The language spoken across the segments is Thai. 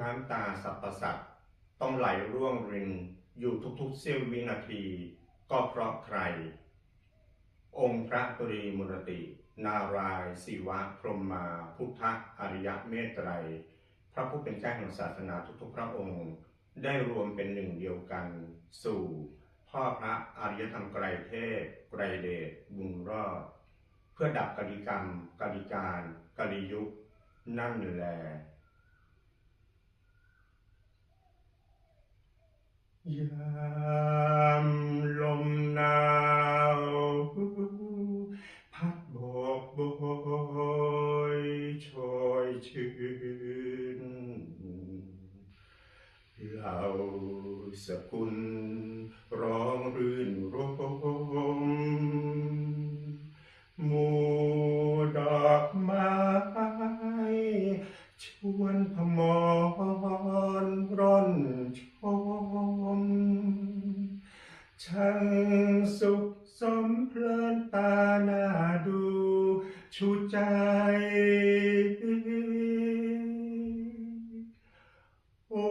น้ำตาสรรพสัตว์ต้องไหลร่วงรินอยู่ทุกๆเสี้ยววินาที ก็เพราะใคร องค์พระปรีมุรติ นารายศิวะพรหมมาพุทธอริยเมตไตร พระผู้เป็นเจ้าแห่งศาสนาทุกๆ พระองค์ ได้รวมเป็นหนึ่งเดียวกัน สู่ พ่อพระอริยธรรมไกรเทพไกรเดชบุญรอด เพื่อดับกริกรรมกริการกริยุคนั่นแล ยามลมหนาวพัดโบกโบยโชยชื่นเหล่าสกุลร้องรื่นรมหมู่ดอกไม้ ช่างสุขสมเพลินตาหน้าดู ชูใจ โอ้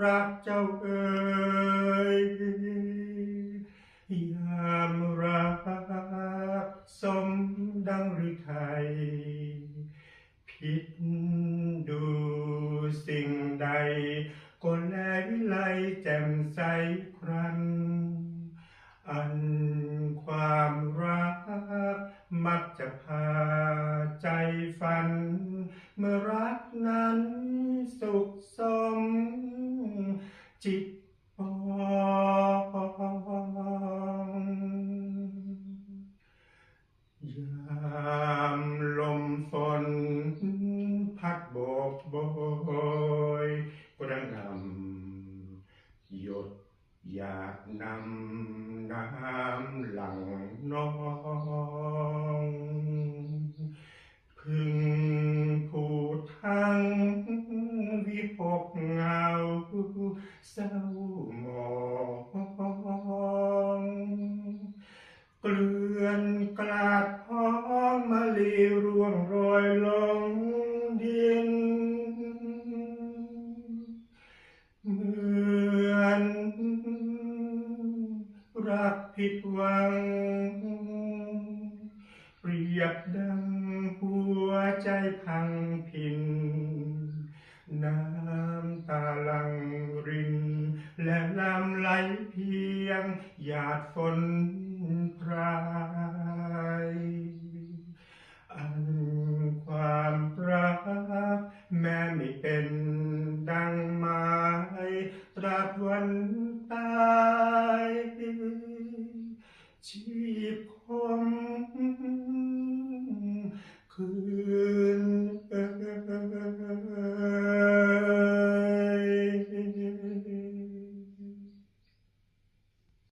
รักเจ้าเอ๋ยยามรักสมดังหรือไทยพิษดูสิ่ง ก็แลวิไลแจ่มใสครั้น อันความรัก มักจะพาใจฝัน เมื่อรักนั้นสุขสมจิต อยากนำน้ำหลังน้อง พึงผู้ทั้งวิภพเงาเศร้าหมอง เกลื่อนกลา รักผิดหวัง เปรียบดังหัวใจพังพิน น้ำตาลังริน และน้ำไหลเพียง หยาดฝนพรายอันความรักแม้ไม่เป็นดังหมายตราบวัน Jesus.